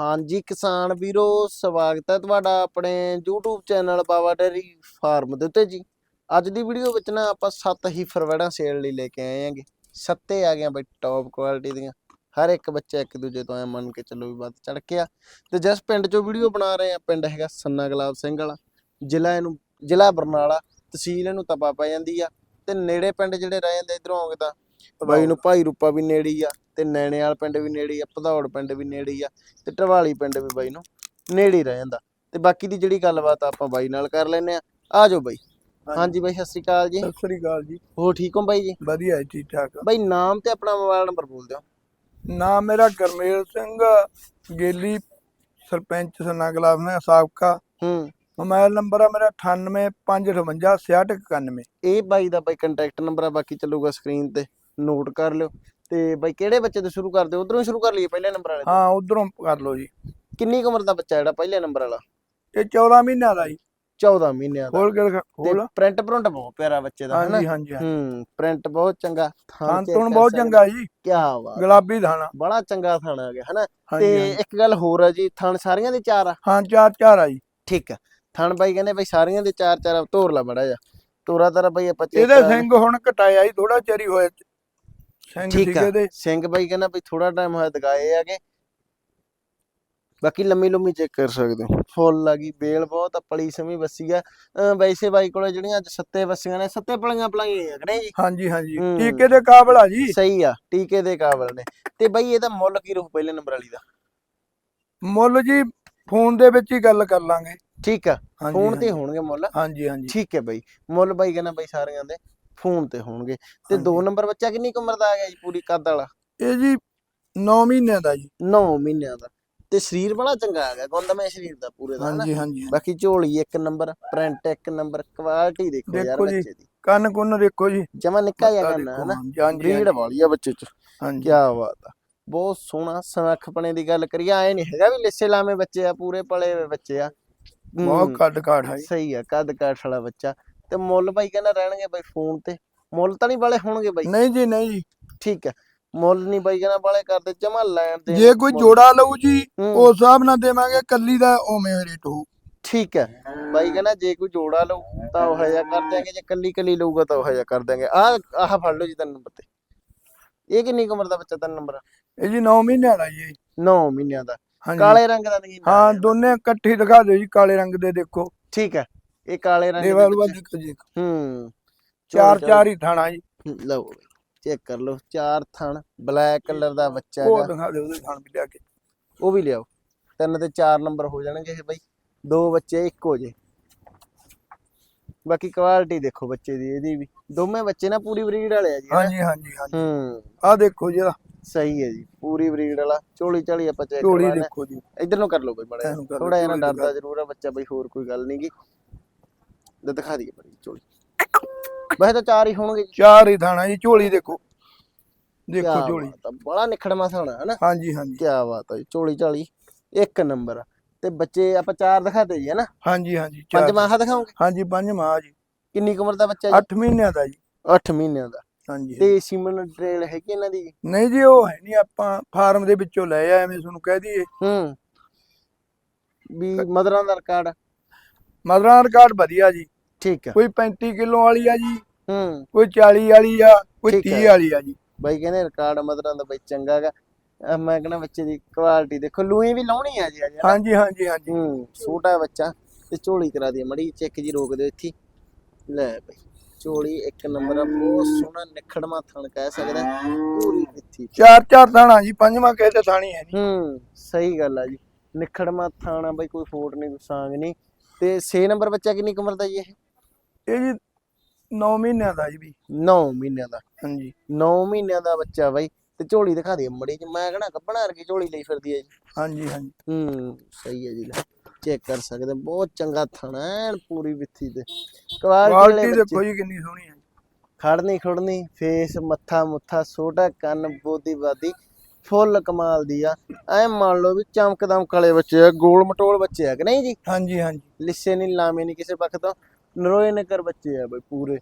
ਹਾਂਜੀ ਕਿਸਾਨ ਵੀਰੋ, ਸਵਾਗਤ ਹੈ ਤੁਹਾਡਾ ਆਪਣੇ YouTube channel Baba dairy farm ਦੇ ਉੱਤੇ ਜੀ। ਅੱਜ ਦੀ ਵੀਡੀਓ ਵਿੱਚ ਨਾ ਆਪਾਂ ਸੱਤ ਹੀ ਫਰਵੈੜਾਂ ਸੇਲ ਲਈ ਲੈ ਕੇ ਆਏ ਹਾਂਗੇ। ਸੱਤੇ ਆ ਗਏ ਬਈ ਟੌਪ ਕੁਆਲਿਟੀ ਦੀਆਂ। ਹਰ ਇੱਕ ਬੱਚਾ ਇੱਕ ਦੂਜੇ ਤੋਂ ਐ ਮੰਨ ਕੇ ਚੱਲੋ ਵੀ ਵੱਧ ਚੜ ਗਿਆ ਤੇ ਜਿਸ ਪਿੰਡ ਚੋਂ ਵੀਡੀਓ ਬਣਾ ਰਹੇ ਆ ਪਿੰਡ ਹੈਗਾ ਸੰਨਾ ਗੁਲਾਬ ਸਿੰਘ ਵਾਲਾ। ਜ਼ਿਲ੍ਹਾ ਇਹਨੂੰ, ਜ਼ਿਲ੍ਹਾ ਬਰਨਾਲਾ, ਤਹਿਸੀਲ ਇਹਨੂੰ ਤਪਾ ਪੈ ਜਾਂਦੀ ਆ। ਤੇ ਨੇੜੇ ਪਿੰਡ ਜਿਹੜੇ ਰਹਿ ਜਾਂਦੇ ਇਧਰੋਂ ਆਉਂਗੇ ਤਾਂ ਬਾਈ ਨੂੰ ਭਾਈ ਰੂਪਾ ਵੀ ਨੇੜੇ ਹੀ ਆ ਤੇ ਨੈਣੇਵਾਲ ਪਿੰਡ ਵੀ ਨੇੜੇ ਆ ਭਦੌੜ ਪਿੰਡ ਵੀ ਨੇੜੇ ਹੀ ਆ ਤੇ ਢਵਾਲੀ ਪਿੰਡ ਵੀ ਬਾਈ ਨੂੰ ਨੇੜੇ ਰਹਿ ਜਾਂਦਾ। ਤੇ ਬਾਕੀ ਦੀ ਜਿਹੜੀ ਗੱਲਬਾਤ ਆ ਆਪਾਂ ਬਾਈ ਨਾਲ ਕਰ ਲੈਨੇ ਆ। ਆ ਜਾਓ ਬਾਈ। ਹਾਂਜੀ। ਬਾਈ ਸਤਿ ਸ਼੍ਰੀ ਅਕਾਲ ਜੀ। ਸਤਿ ਸ੍ਰੀ ਅਕਾਲ ਜੀ। ਹੋ ਠੀਕ ਹੋ ਬਾਈ ਜੀ? ਵਧੀਆ ਜੀ, ਠੀਕ ਠਾਕ। ਬਾਈ ਨਾਮ ਤੇ ਆਪਣਾ ਮੋਬਾਈਲ ਨੰਬਰ ਬੋਲ ਦਿਓ। ਨਾਮ ਮੇਰਾ ਗਰਮੇਲ ਸਿੰਘ ਗੇਲੀ ਸਰਪੰਚ ਸਨਾ ਗਲਾਬ ਨੇ ਸਾਬਕਾ। ਹੂੰ। ਮੋਬਾਈਲ ਨੰਬਰ ਆ ਮੇਰਾ 9855566691 ਇਹ ਬਾਈ ਦਾ ਬਾਈ ਕੰਟੈਕਟ ਨੰਬਰ ਆ ਬਾਕੀ ਚੱਲੂਗਾ ਸਕਰੀਨ ਤੇ। ਨੋਟ ਕਰ ਲਿਓ। ਤੇ ਬਾਈ ਕਿਹੜੇ ਬੱਚੇ ਤੋਂ ਸ਼ੁਰੂ ਕਰਦੇ ਉਧਰੋਂ ਸ਼ੁਰੂ ਕਰ ਲਈਏ ਪਹਿਲੇ ਨੰਬਰ ਵਾਲੇ ਤੋਂ? ਹਾਂ ਉਧਰੋਂ ਕਰ ਲਓ ਜੀ। ਕਿੰਨੀ ਕੁ ਉਮਰ ਦਾ ਬੱਚਾ ਜਿਹੜਾ ਪਹਿਲੇ ਨੰਬਰ ਵਾਲਾ? ਇਹ 14 ਮਹੀਨਿਆਂ ਦਾ ਜੀ। 14 ਮਹੀਨਿਆਂ ਦਾ। ਖੋਲ ਕੇ ਤੇ ਖੋਲ। ਪ੍ਰਿੰਟ ਪ੍ਰਿੰਟ ਬਹੁਤ ਪਿਆਰਾ ਬੱਚੇ ਦਾ ਹਾਂਜੀ ਹਾਂਜੀ ਹਾਂਜੀ। ਹੂੰ ਪ੍ਰਿੰਟ ਬਹੁਤ ਚੰਗਾ। ਹਾਂ ਤੁਣ ਬਹੁਤ ਚੰਗਾ ਜੀ। ਕੀ ਬਾਤ। ਗੁਲਾਬੀ ਦਾਣਾ ਬੜਾ ਚੰਗਾ ਥਾਣਾ ਆ ਗਿਆ ਹਨਾ? ਹਾਂਜੀ ਤੇ। ਇੱਕ ਗੱਲ ਹੋਰ ਆ ਜੀ ਥਣ ਸਾਰੀਆਂ ਦੇ ਚਾਰ ਆ? ਹਾਂ ਚਾਰ ਚਾਰ ਆ ਜੀ। ਠੀਕ ਆ। ਥਣ ਬਾਈ ਕਹਿੰਦੇ ਬਈ ਸਾਰੀਆਂ ਦੇ ਚਾਰ ਚਾਰ ਤੋਰ ਲਾ ਬੜਾ ਜਾ ਤੋਰਾ ਤਰਾ ਬਈ ਆਪਾਂ ਇਹਦੇ ਸਿੰਘ ਹੁਣ ਕਟਾਇਆ ਜੀ ਥੋੜਾ ਚਰੀ ਹੋਇਆ। ਸਿੰਘ ਠੀਕ ਆ। ਦੇ ਸਿੰਘ ਬਾਈ ਕਹਿੰਦਾ ਬਈ ਥੋੜਾ ਟਾਈਮ ਹੋਇਆ ਦਗਾਏ ਆਗੇ ਬਾਕੀ ਲੰਮੀ ਲੰਮੀ ਚੈੱਕ ਕਰ ਸਕਦੇ ਹੋ। ਫੁੱਲ ਆ ਗਈ ਬੇਲ ਬਹੁਤ ਆ ਪਲੀ ਸਮੀ ਬੱਸੀ ਆ। ਅਹ ਵੈਸੇ ਬਾਈ ਕੋਲੇ ਜਿਹੜੀਆਂ ਅੱਜ ਸੱਤੇ ਬੱਸੀਆਂ ਨੇ ਸੱਤੇ ਪਲੀਆਂ ਪਲਾਈਆਂ ਆ ਕਿ ਜੀ? ਹਾਂਜੀ ਹਾਂਜੀ। ਹੂੰ। ਟੀਕੇ ਦੇ ਕਾਬਲ ਆ ਜੀ। ਸਹੀ ਆ ਟੀਕੇ ਦੇ ਕਾਬਲ ਨੇ। ਤੇ ਬਈ ਇਹਦਾ ਮੁੱਲ ਕੀ ਰਹੂ ਪਹਿਲੇ ਨੰਬਰ ਵਾਲੀ ਦਾ? ਮੁੱਲ ਜੀ ਫੋਨ ਦੇ ਵਿੱਚ ਹੀ ਗੱਲ ਕਰ ਲਾਂਗੇ। ਠੀਕ ਆ ਹਾਂਜੀ ਫੋਨ ਤੇ ਹਾਂਜੀ। ਹੋਣਗੇ ਮੁੱਲ। ਹਾਂਜੀ ਹਾਂਜੀ। ਠੀਕ ਹੈ ਬਾਈ। ਮੁੱਲ ਬਾਈ ਕਹਿੰਦਾ ਬਾਈ ਸਾਰਿਆਂ ਦੇ। ਫੋਨ ਤੇ ਹੋਣਗੇ। ਤੇ ਦੋ। ਨੰਬਰ ਬੱਚਾ ਕਿੰਨੀ ਕੁ ਉਮਰ ਦਾ ਆ ਗਿਆ ਜੀ ਪੂਰੀ ਕੱਦ ਵਾਲਾ? ਇਹ ਜੀ 9 ਮਹੀਨਿਆਂ ਦਾ ਜੀ। 9 ਮਹੀਨਿਆਂ ਦਾ। ਤੇ ਸਰੀਰ ਬੜਾ ਚੰਗਾ ਆ ਗਿਆ ਗੁੰਦਮੇ ਸਰੀਰ ਦਾ ਪੂਰੇ ਦਾ ਹਾਂਜੀ ਹਾਂਜੀ। ਬਾਕੀ ਝੋਲੀ ਇੱਕ ਨੰਬਰ ਪ੍ਰਿੰਟ ਇੱਕ ਨੰਬਰ ਕੁਆਲਿਟੀ ਦੇਖੋ ਯਾਰ ਬੱਚੇ ਦੀ। ਕੰਨ ਕੁੰਨ ਦੇਖੋ ਜੀ। ਜਮਾ ਨਿੱਕਾ ਜਿਹਾ ਕੰਨ ਹਾਂਜੀ, ਹਾਂਜੀ, ਬਰੀਡ ਵਾਲੀ ਆ ਬੱਚੇ ਚ। ਕੀ ਹਾਂਜੀ ਬਾਤ ਆ। ਬਹੁਤ ਸੋਹਣਾ ਸਨੱਖਪਣੇ ਦੀ ਗੱਲ ਕਰੀਏ ਐ ਨਹੀਂ ਹੈਗਾ ਵੀ ਲਿੱਸੇ ਲਾਵੇਂ ਬੱਚੇ ਆ ਪੂਰੇ ਪਲੇ ਹੋਏ ਬੱਚੇ ਆ। ਬਹੁਤ ਹੂੰ, ਕੱਦ ਕਾਠ ਹੈ। ਸਹੀ ਆ ਕੱਦ ਕਾਠ ਵਾਲਾ ਬੱਚਾ। ਤੇ ਮੁੱਲ ਬਾਈ ਕਹਿੰਦਾ ਰਹਿਣਗੇ ਬਾਈ ਫੋਨ ਤੇ। ਮੁੱਲ ਤਾਂ ਨਹੀਂ ਵਾਲੇ ਹੋਣਗੇ ਬਾਈ। ਨਹੀਂ ਜੀ ਨਹੀਂ ਜੀ। ਠੀਕ ਹੈ। ਮੁੱਲ ਨਹੀਂ ਬਾਈ ਕਹਿੰਦਾ ਵਾਲੇ ਕਰਦੇ ਜਮਾ ਲੈਣ ਦੇ ਜੇ ਕੋਈ ਜੋੜਾ ਲਊ ਜੀ ਹੂੰ। ਉਸ ਹਿਸਾਬ ਨਾਲ ਦੇਵਾਂਗੇ ਕੱਲੀ ਦਾ ਉਵੇਂ ਰੇਟ ਹੋਊ। ਠੀਕ ਹੈ। ਬਾਈ ਕਹਿੰਦਾ ਜੇ ਕੋਈ ਜੋੜਾ ਲਊ ਤਾਂ ਉਹ ਹਜਾ ਕਰ ਦਿਆਂਗੇ ਜੇ ਕੱਲੀ ਕੱਲੀ ਲਊਗਾ ਤਾਂ ਉਹ ਹਜਾ ਕਰ ਦਿਆਂਗੇ। ਆਹ ਆਹ ਫੜ ਲਓ ਜੀ ਤਿੰਨ ਨੰਬਰ ਤੇ। ਇਹ ਕਿੰਨੀ ਕੁ ਉਮਰ ਦਾ ਬੱਚਾ ਤਿੰਨ ਨੰਬਰ? ਇਹ ਜੀ 9 ਮਹੀਨਿਆਂ ਦਾ ਜੀ। ਇਹ। 9 ਮਹੀਨਿਆਂ ਦਾ। ਕਾਲੇ ਰੰਗ ਦਾ ਨਹੀਂ ਹਾਂ ਦੋਨੇ ਇਕੱਠੇ ਦਿਖਾ ਦਿਓ ਜੀ ਕਾਲੇ ਰੰਗ ਦੇ ਦੇਖੋ। ਠੀਕ ਹੈ। ਇਹ ਕਾਲੇ ਰੰਗ ਦੇਵਾ ਦੇ ਦੇਖੋ ਜੀ ਹੂੰ। ਚਾਰ ਚਲੋ, ਚਾਰ ਹੀ ਥਾਣਾ ਜੀ। ਚਲੋ, ਲਓ ਚੈੱਕ ਕਰ ਲਓ ਚਾਰ ਥਣ ਬਲੈਕ ਕਲਰ ਦਾ ਬੱਚਾ ਉਹ ਹੈਗਾ। ਦਿਖਾ ਦਿਓ ਉਹਦੇ ਥਾਣ ਵੀ ਲਿਆ ਕੇ। ਉਹ ਵੀ ਲਿਆਓ। ਤਿੰਨ ਤੇ ਚਾਰ ਨੰਬਰ ਹੋ ਜਾਣਗੇ ਇਹ ਬਾਈ। ਦੋ ਬੱਚੇ ਇੱਕੋ ਜੇ। ਬਾਕੀ ਕੁਆਲਿਟੀ ਦੇਖੋ ਬੱਚੇ ਦੀ ਇਹਦੀ ਵੀ। ਦੋਵੇਂ ਬੱਚੇ ਨਾ ਪੂਰੀ ਬਰੀਡ ਵਾਲੇ ਆ ਜੀ? ਹਾਂਜੀ ਹਾਂਜੀ ਹਾਂਜੀ। ਹੂੰ। ਆਹ ਦੇਖੋ ਜੀ ਇਹਦਾ ਸਹੀ ਹੈ ਜੀ ਪੂਰੀ ਬਰੀਡ ਵਾਲਾ। ਝੋਲੀ ਝਾਲੀ ਆਪਾਂ ਚੈੱਕ ਝੋਲੀ ਕਰਵਾਣਾ ਦੇਖੋ ਜੀ। ਇਧਰ ਨੂੰ ਕਰ ਲਓ ਬਈ ਲਓ, ਥੋੜਾ ਜਿਹਾ ਡਰਦਾ। ਜ਼ਰੂਰ ਆ ਬੱਚਾ ਬਈ ਹੋਰ ਕੋਈ ਗੱਲ ਨਹੀਂਗੀ ਤੇ ਦਿਖਾ ਦਈਏ ਬੜੀ ਝੋਲੀ। ਵੈਸੇ ਤਾਂ ਚਾਰ ਹੀ ਹੋਣਗੇ ਜੀ। ਚਾਰ ਹੀ ਥਾਣਾ ਜੀ ਝੋਲੀ ਦੇਖੋ। ਦੇਖੋ ਝੋਲੀ। ਬੜਾ ਨਿਖੜਮਾ ਥਾਣਾ ਹਨਾ? ਹਾਂਜੀ ਹਾਂਜੀ। ਕੀ ਬਾਤ ਹੈ ਝੋਲੀ ਝਾਲੀ ਇੱਕ ਨੰਬਰ। ਆ। ਤੇ ਬੱਚੇ ਆਪਾਂ ਚਾਰ ਦਿਖਾਤੇ ਜੀ ਹਨਾ? ਹਾਂਜੀ ਹਾਂਜੀ ਪੰਜ ਚਾਰ ਮਾਹ ਦਿਖਾਉਂਗੇ ਹਾਂਜੀ ਪੰਜ ਮਾਹ ਜੀ। ਕਿੰਨੀ ਕੁ ਉਮਰ ਦਾ ਬੱਚਾ ਜੀ? 8 ਮਹੀਨਿਆਂ ਦਾ ਜੀ। 8 ਮਹੀਨਿਆਂ ਦਾ। ਹਾਂਜੀ ਤੇ ਸੀਮਨ ਟ੍ਰੇਲ ਹੈਗੀ ਇਹਨਾਂ ਦੀ? ਨਹੀਂ ਜੀ ਉਹ ਹੈ ਨਹੀਂ ਆਪਾਂ ਫਾਰਮ ਦੇ ਵਿੱਚੋਂ ਲੈ ਆਏ ਐਵੇਂ ਤੁਹਾਨੂੰ ਕਹਿ ਦਈਏ। ਹੂੰ। ਵੀ ਮਦਰਾਂ ਦਾ ਰਿਕਾਰਡ? ਮਦਰਾਂ ਰਿਕਾਰਡ ਵਧੀਆ ਜੀ। ਠੀਕ ਆ। ਕੋਈ 35 ਕਿਲੋ ਵਾਲੀ ਆ ਜੀ ਹੂੰ। ਕੋਈ 40 ਵਾਲੀ ਆ ਕੋਈ ਠੀਕ 30 ਹੈ। ਵਾਲੀ ਆ ਜੀ। ਬਾਈ ਕਹਿੰਦੇ ਰਿਕਾਰਡ ਮਦਰਾਂ ਦਾ ਬਈ ਚੰਗਾ ਹੈਗਾ ਅਹ ਮੈਂ ਕਹਿੰਦਾ ਬੱਚੇ ਦੀ ਕੁਆਲਿਟੀ ਦੇਖੋ ਲੂਈ ਵੀ ਲਾਉਣੀ ਆ ਜੀ? ਹਾਂਜੀ ਹਾਂਜੀ ਹਾਂਜੀ। ਹੂੰ ਛੋਟਾ ਬੱਚਾ ਤੇ ਝੋਲੀ ਕਰਾ ਦੀ ਮੜੀ ਚੈੱਕ ਜੀ ਰੋਕ ਦਿਓ ਇੱਥੇ। ਲੈ ਬਈ ਝੋਲੀ ਇੱਕ ਨੰਬਰ ਆ ਬਹੁਤ ਸੋਹਣਾ ਨਿਖੜਮਾ ਥਣ ਕਹਿ ਸਕਦਾ ਪੂਰੀ ਇੱਥੇ ਚਾਰ ਚਾਰ ਥਾਣਾ ਜੀ ਪੰਜਵਾਂ ਕਿਸੇ ਥਾਣੀ ਹੈ ਨਹੀਂ ਹੂੰ ਸਹੀ ਗੱਲ ਆ ਜੀ। ਨਿਖੜਮਾ ਥਾਣਾ ਬਈ ਕੋਈ ਫੋਟ ਨਹੀਂ ਕੋਈ ਸਾਂਗ ਨਹੀਂ। ਤੇ 6 ਨੰਬਰ ਬੱਚਾ ਕਿੰਨੀ ਕੁ ਉਮਰ ਦਾ ਜੀ ਇਹ? ਇਹ ਜੀ 9 ਮਹੀਨਿਆਂ ਦਾ ਜੀ ਵੀ। 9 ਮਹੀਨਿਆਂ ਦਾ। ਹਾਂਜੀ। 9 ਮਹੀਨਿਆਂ ਦਾ ਬੱਚਾ ਬਾਈ ਤੇ ਝੋਲੀ ਦਿਖਾ ਦੇ ਮੜੀ ਚ ਮੈਂ ਕਹਣਾ ਕੱਪਣਾ ਵਰਗੀ ਝੋਲੀ ਲਈ ਫਿਰਦੀ ਹੈ ਜੀ। ਹਾਂਜੀ ਹਾਂਜੀ। ਹੂੰ ਸਹੀ ਹੈ ਜੀ ਚੈੱਕ ਕਰ ਸਕਦੇ ਬਹੁਤ ਚੰਗਾ ਥਣਾ ਪੂਰੀ ਵਿੱਥੀ ਤੇ। ਕੁਆਲਿਟੀ ਦੇਖੋ ਜੀ ਕਿੰਨੀ ਸੋਹਣੀ ਹੈ ਖੜਨੀ ਖੁੜਨੀ ਫੇਸ ਮੱਥਾ ਮੁੱਥਾ ਛੋਟਾ ਕੰਨ ਬੋਦੀ ਬਾਦੀ ਫੁੱਲ ਕਮਾਲ ਦੀ ਆ। ਐ ਮੰਨ ਲਓ ਵੀ ਚਮਕ ਦਮਕ ਵਾਲੇ ਬੱਚੇ ਆ ਗੋਲ ਮਟੋਲ ਬੱਚੇ ਆ ਕਿ ਨਹੀਂ ਜੀ? ਹਾਂਜੀ ਹਾਂਜੀ। ਲਿੱਸੇ ਨਹੀਂ ਲਾਵੇਂ ਨਹੀਂ ਕਿਸੇ ਪੱਖ ਤੋਂ। ਨਰੋਏ ਨਕਰ ਬੱਚੇ ਆ ਬਈ ਪੂਰੇ।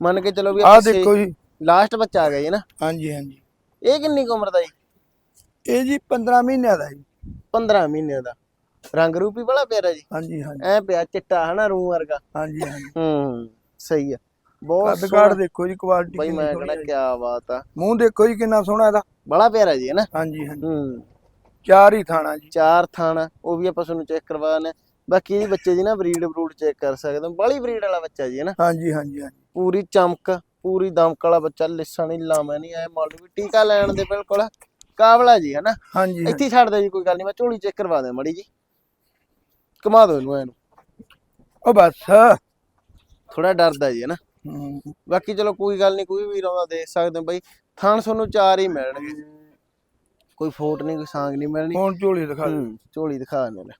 ਮੰਨ ਕੇ ਚਲੋ ਵੀ ਆਹ ਦੇਖੋ ਜੀ। ਲਾਸਟ ਬੱਚਾ ਆ ਗਿਆ ਜੀ ਨਾ। ਹਾਂਜੀ ਹਾਂਜੀ। ਇਹ ਕਿੰਨੀ ਕੁ ਉਮਰ ਦਾ ਜੀ? ਇਹ ਜੀ 15 ਮਹੀਨਿਆਂ ਦਾ ਜੀ। 15 ਮਹੀਨੇ ਦਾ। ਰੰਗ ਰੂਪੀ ਬੜਾ ਪਿਆਰਾ ਜੀ। ਹਾਂਜੀ ਹਾਂਜੀ। ਐ ਪਿਆ ਚਿੱਟਾ ਹਨਾ ਰੂ ਵਰਗਾ। ਹਾਂਜੀ ਹਾਂਜੀ। ਹੂੰ ਸਹੀ ਆ। ਬਹੁਤ ਸੋਹਣਾ। ਦੇਖੋ ਜੀ ਕੁਆਲਿਟੀ ਬਈ ਮੈਂ ਹੈ ਕਿਆ ਬਾਤ ਆ। ਮੂੰਹ ਦੇਖੋ ਜੀ ਕਿੰਨਾ ਸੋਹਣਾ ਇਹਦਾ। ਬੜਾ ਪਿਆਰਾ ਜੀ ਹੈ ਨਾ ਹਾਂਜੀ ਹਾਂਜੀ। ਹੂੰ। ਚਾਰ ਹੀ ਥਾਣਾ ਜੀ। ਚਾਰ ਥਾਣਾ ਉਹ ਵੀ ਆਪਾਂ ਤੁਹਾਨੂੰ ਚੈੱਕ ਕਰਵਾ ਨੇ ਬਾਕੀ ਇਹਦੀ ਬੱਚੇ ਦੀ ਨਾ ਬਰੀਡ ਬਰੂਡ ਚੈੱਕ ਕਰ ਸਕਦੇ ਹੋ। ਬੜੀ ਬਰੀਡ ਵਾਲਾ ਬੱਚਾ ਜੀ ਹੈ ਨਾ? ਹਾਂਜੀ ਹਾਂਜੀ ਹਾਂਜੀ। ਪੂਰੀ ਚਮਕ ਪੂਰੀ ਦਮਕ ਵਾਲਾ ਬੱਚਾ ਲਿੱਸਾ ਨਹੀਂ ਲਾਵਾਂ ਨਹੀਂ ਐ ਮੰਨ ਲਓ ਵੀ ਟੀਕਾ ਲੈਣ ਦੇ ਬਿਲਕੁਲ ਕਾਬਲਾ ਜੀ ਹੈ ਨਾ? ਹਾਂਜੀ। ਇੱਥੇ ਛੱਡ ਦੇ ਜੀ ਕੋਈ ਗੱਲ ਨਹੀਂ ਮੈਂ ਝੋਲੀ ਚੈੱਕ ਕਰਵਾ ਦਿਆਂ ਮੜੀ ਜੀ। ਕਮਾ ਦੋ ਇਹਨੂੰ ਇਹਨੂੰ ਉਹ ਬਸ। ਥੋੜਾ ਡਰਦਾ ਜੀ ਹੈ ਨਾ? ਹੂੰ, ਬਾਕੀ ਚਲੋ ਕੋਈ ਗੱਲ ਨਹੀਂ ਕੋਈ ਵੀਰ ਆਉਂਦਾ ਦੇਖ ਸਕਦੇ ਹੋ ਬਾਈ। ਥਾਣ ਤੁਹਾਨੂੰ ਚਾਰ ਹੀ ਮਿਲਣਗੇ। ਕੋਈ ਫੋਟ ਨਹੀਂ ਕੋਈ ਸਾਂਗ ਨਹੀਂ ਮਿਲਣੀ। ਹੁਣ ਝੋਲੀ ਦਿਖਾ ਹੂੰ ਝੋਲੀ ਦਿਖਾ ਦੇ ਲੈ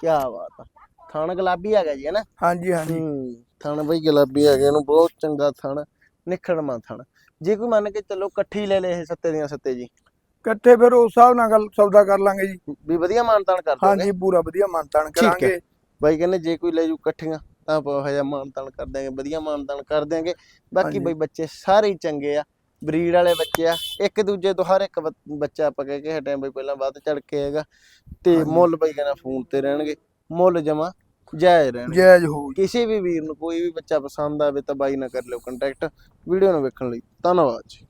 ਕੀ ਬਾਤ ਆ। ਥਾਣ ਗੁਲਾਬੀ ਗਿਆ ਜੀ ਹੈ ਨਾ ਹਾਂਜੀ ਹਾਂਜੀ। ਹੂੰ ਥਣ ਬਈ ਗੁਲਾਬੀ ਗਿਆ ਇਹਨੂੰ ਬਹੁਤ ਚੰਗਾ ਥਣ ਨਿਖੜਮਾ ਥਣ। ਜੇ ਕੋਈ ਮੰਨ ਕੇ ਚੱਲੋ ਇਕੱਠੀ ਲੈ ਲੇ ਇਹ ਸੱਤੇ ਦੀਆਂ ਸੱਤੇ ਜੀ। ਇਕੱਠੇ ਫਿਰ ਉਸ ਹਿਸਾਬ ਨਾਲ ਗੱਲ ਸੌਦਾ ਕਰ ਲਾਂਗੇ ਜੀ। ਵੀ ਵਧੀਆ ਮਾਨਤਾਨ ਕਰ ਦੋਗੇ? ਹਾਂਜੀ ਪੂਰਾ ਵਧੀਆ ਮਾਨਤਾਨ ਠੀਕ ਹੈ। ਕਰਾਂਗੇ। ਬਾਈ ਕਹਿੰਦੇ ਜੇ ਕੋਈ ਲੈ ਜੂ ਇਕੱਠੀਆਂ ਤਾਂ ਆਪਾਂ ਉਹ ਜਿਹਾ ਮਾਨਤਾਨ ਕਰ ਦਿਆਂਗੇ ਵਧੀਆ ਮਾਨਤਾਨ ਕਰ ਦਿਆਂਗੇ। ਬਾਕੀ ਹਾਂਜੀ। ਬਈ ਬੱਚੇ ਸਾਰੇ ਹੀ ਚੰਗੇ ਆ। ਬਰੀਡ ਵਾਲੇ ਬੱਚੇ ਆ ਇੱਕ ਦੂਜੇ ਤੋਂ ਹਰ ਇੱਕ ਬ- ਬੱਚਾ ਆਪਾਂ ਕਹਿ ਕੇ ਹਟਿਆ ਬਈ ਪਹਿਲਾਂ ਵੱਧ ਚੜ ਕੇ ਹੈਗਾ ਤੇ। ਮੁੱਲ ਬਈ ਕਹਿੰਦਾ ਫੋਨ ਤੇ ਰਹਿਣਗੇ ਮੁੱਲ ਜਮਾ ਜਾਇਜ਼ ਰਹਿਣਗੇ। ਜਾਇਜ਼ ਹੋ ਜੀ ਕਿਸੇ ਵੀ ਵੀਰ ਨੂੰ ਕੋਈ ਵੀ ਬੱਚਾ ਪਸੰਦ ਆਵੇ ਤਾਂ ਬਾਈ ਨਾਲ ਕਰ ਲਿਓ ਕੰਟੈਕਟ ਵੀਡੀਓ ਨੂੰ ਵੇਖਣ ਲਈ ਧੰਨਵਾਦ ਜੀ।